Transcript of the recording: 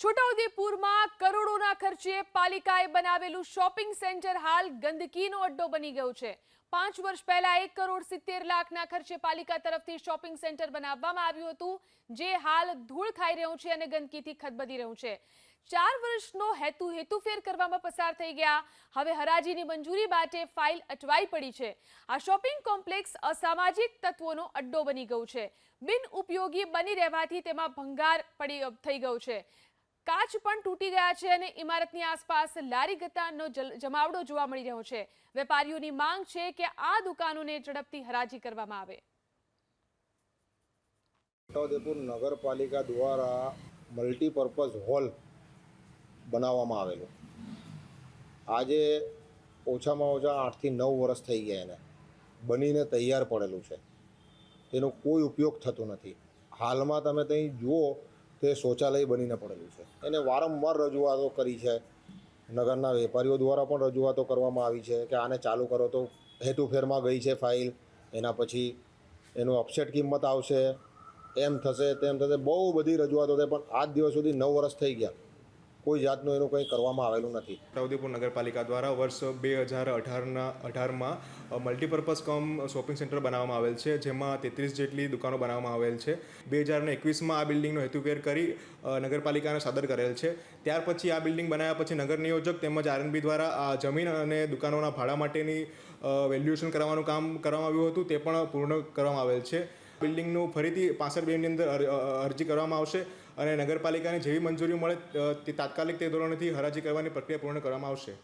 છોટાઉદેપુરમાં કરોડોના ખર્ચે પાલિકાએ બનાવેલું શોપિંગ સેન્ટર હાલ ગંદકીનો અડ્ડો બની ગયો છે. પાંચ વર્ષ પહેલા એક કરોડ સિત્તેર લાખના ખર્ચે પાલિકા તરફથી શોપિંગ સેન્ટર બનાવવામાં આવ્યું હતું, જે હાલ ધૂળ ખાઈ રહ્યું છે અને ગંદકીથી ખદબદી રહ્યું છે. ચાર વર્ષનો હેતુ હેતુફેર કરવામાં પસાર થઈ ગયા. હવે હરાજીની મંજૂરી માટે ફાઇલ અટવાઈ પડી છે. આ શોપિંગ કોમ્પ્લેક્સ અસામાજિક તત્વોનો અડ્ડો બની ગયું છે. બિન ઉપયોગી બની રહેવાથી તેમાં ભંગાર પડી થઈ ગયો છે. કાચ પણ તૂટી ગયા છે અને ઇમારતની આસપાસ લારી ગતાનો જમાવડો જોવા મળી રહ્યો છે. વેપારીઓની માંગ છે કે આ દુકાનોને ઝડપથી હરાજી કરવામાં આવે. છોટાઉદેપુર નગરપાલિકા દ્વારા મલ્ટીપર્પઝ હોલ બનાવવામાં આવેલો. આજે ઓછામાં ઓછા આઠથી નવ વર્ષ થઈ ગયા એને. બનીને તૈયાર પડેલું છે. તેનો કોઈ ઉપયોગ થતો નથી. હાલમાં તમે ત્યાં જુઓ તે શૌચાલય બનીને પડેલું છે. એને વારંવાર રજૂઆતો કરી છે. નગરના વેપારીઓ દ્વારા પણ રજૂઆતો કરવામાં આવી છે કે આને ચાલુ કરો તો હેતુફેરમાં ગઈ છે ફાઇલ. એના પછી એનું અપસેટ કિંમત આવશે. એમ થશે તેમ થશે. બહુ બધી રજૂઆતો થઈ પણ આજ દિવસ સુધી નવ વર્ષ થઈ ગયા. કોઈ જાતનું એનું કંઈ કરવામાં આવેલું નથી. છોટાઉદેપુર નગરપાલિકા દ્વારા વર્ષ બે હજાર અઢારના, અઢારમાં મલ્ટીપર્પઝ કમ શોપિંગ સેન્ટર બનાવવામાં આવેલ છે, જેમાં તેત્રીસ જેટલી દુકાનો બનાવવામાં આવેલ છે. બે હજાર એકવીસમાં આ બિલ્ડિંગનો હેતુફેર કરી નગરપાલિકાને સાદર કરેલ છે. ત્યાર પછી આ બિલ્ડિંગ બનાવ્યા પછી નગર નિયોજક તેમજ આરએનબી દ્વારા આ જમીન અને દુકાનોના ભાડા માટેની વેલ્યુએશન કરવાનું કામ કરવામાં આવ્યું હતું, તે પણ પૂર્ણ કરવામાં આવેલ છે. બિલ્ડિંગનું ફરીથી પાસઠ બેની અંદર અરજી કરવામાં આવશે અને નગરપાલિકાને જેવી મંજૂરી મળે તે તાત્કાલિક તે ધોરણેથી હરાજી કરવાની પ્રક્રિયા પૂર્ણ કરવામાં આવશે.